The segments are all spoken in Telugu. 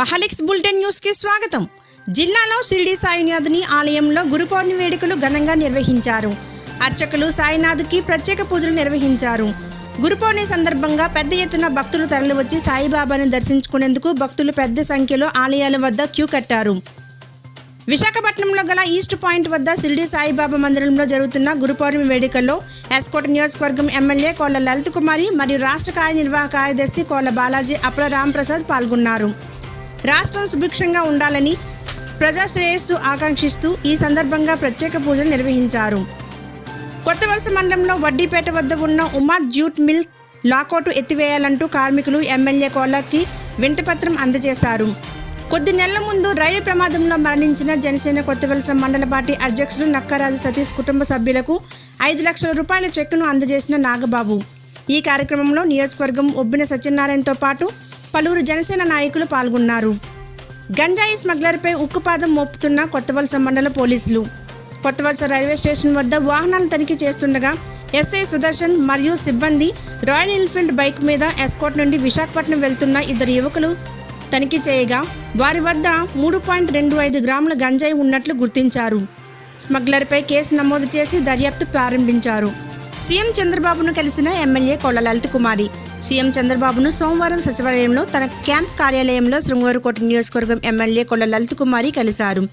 మహలిక్స్ బులెటిన్ న్యూస్కి స్వాగతం. జిల్లాలో షిరిడి సాయినాథుని ఆలయంలో గురు పౌర్ణమి వేడుకలు ఘనంగా నిర్వహించారు. అర్చకులు సాయినాథుకి ప్రత్యేక పూజలు నిర్వహించారు. గురు పౌర్ణమి సందర్భంగా పెద్ద ఎత్తున భక్తులు తరలివచ్చి సాయిబాబాను దర్శించుకునేందుకు భక్తులు పెద్ద సంఖ్యలో ఆలయాల వద్ద క్యూ కట్టారు. విశాఖపట్నంలో గల ఈస్ట్ పాయింట్ వద్ద షిరిడి సాయిబాబా మందిరంలో జరుగుతున్న గురు పౌర్ణమి వేడుకల్లో ఎస్కోట నియోజకవర్గం ఎమ్మెల్యే కోళ్ళ లలిత్ కుమారి మరియు రాష్ట్ర కార్యనిర్వాహక కార్యదర్శి కోళ్ళ బాలాజీ అప్పల రాంప్రసాద్ పాల్గొన్నారు. రాష్ట్రం సుభిక్షంగా ఉండాలని ప్రజాశ్రేయస్సు ఆకాంక్షిస్తూ ఈ సందర్భంగా ప్రత్యేక పూజలు నిర్వహించారు. కొత్త వలస మండలంలో వడ్డీపేట వద్ద ఉన్న ఉమా జ్యూట్ మిల్ లాకౌట్ ఎత్తివేయాలంటూ కార్మికులు ఎమ్మెల్యే కోళ్ళకి వింతపత్రం అందజేశారు. కొద్ది నెలల ముందు రైలు ప్రమాదంలో మరణించిన జనసేన కొత్త వలస మండల పార్టీ అధ్యక్షులు నక్కరాజు సతీష్ కుటుంబ సభ్యులకు ఐదు లక్షల రూపాయల చెక్కును అందజేసిన నాగబాబు. ఈ కార్యక్రమంలో నియోజకవర్గం ఒబ్బిన సత్యనారాయణతో పాటు పలువురు జనసేన నాయకులు పాల్గొన్నారు. గంజాయి స్మగ్లర్పై ఉక్కుపాదం మోపుతున్న కొత్తవలస మండల పోలీసులు. కొత్తవలస రైల్వే స్టేషన్ వద్ద వాహనాలు తనిఖీ చేస్తుండగా ఎస్ఐ సుదర్శన్ మరియు సిబ్బంది రాయల్ ఎన్ఫీల్డ్ బైక్ మీద ఎస్కోట్ నుండి విశాఖపట్నం వెళ్తున్న ఇద్దరు యువకులు తనిఖీ చేయగా వారి వద్ద మూడు పాయింట్ రెండు ఐదు గ్రాముల గంజాయి ఉన్నట్లు గుర్తించారు. స్మగ్లర్పై కేసు నమోదు చేసి దర్యాప్తు ప్రారంభించారు. సీఎం చంద్రబాబును కలిసిన ఎమ్మెల్యే కొల్ల లలిత కుమారి సీఎం చంద్రబాబును సోమవారం సచివాలయంలో తన క్యాంప్ కార్యాలయంలో శృంగవరకోట నియోజకవర్గం ఎమ్మెల్యే కొల్ల లలిత్ కుమారి కలిశారు.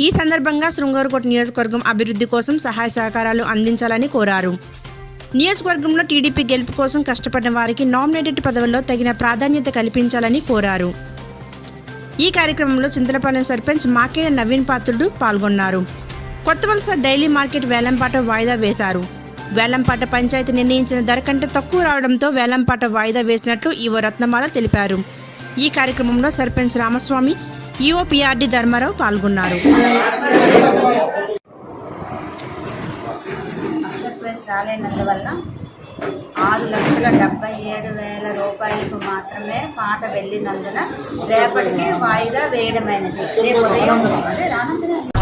ఈ సందర్భంగా శృంగవరకోట నియోజకవర్గం అభివృద్ధి కోసం సహాయ సహకారాలు అందించాలని కోరారు. నియోజకవర్గంలో టీడీపీ గెలుపు కోసం కష్టపడిన వారికి నామినేటెడ్ పదవుల్లో తగిన ప్రాధాన్యత కల్పించాలని కోరారు. ఈ కార్యక్రమంలో చింతలపాలెం సర్పంచ్ మాకేల నవీన్ పాత్రుడు పాల్గొన్నారు. కొత్త వలస డైలీ మార్కెట్ వేలంపాట వాయిదా వేశారు. వేలంపాట పంచాయతీ నిర్ణయించిన ధర కంటే తక్కువ రావడంతో వేలంపాట వాయిదా వేసినట్లు ఈవో రత్నమాల తెలిపారు. ఈ కార్యక్రమంలో సర్పంచ్ రామస్వామి ఈఓ పిఆర్డి ధర్మారావు పాల్గొన్నారు. రాలేనందువల్ల ఆరు లక్షల డెబ్బై ఏడు వేల రూపాయలకు మాత్రమే పాట వెళ్ళినందున రేపటికి వాయిదా వేయడమైనది. రేపు ఉదయం. రానందున.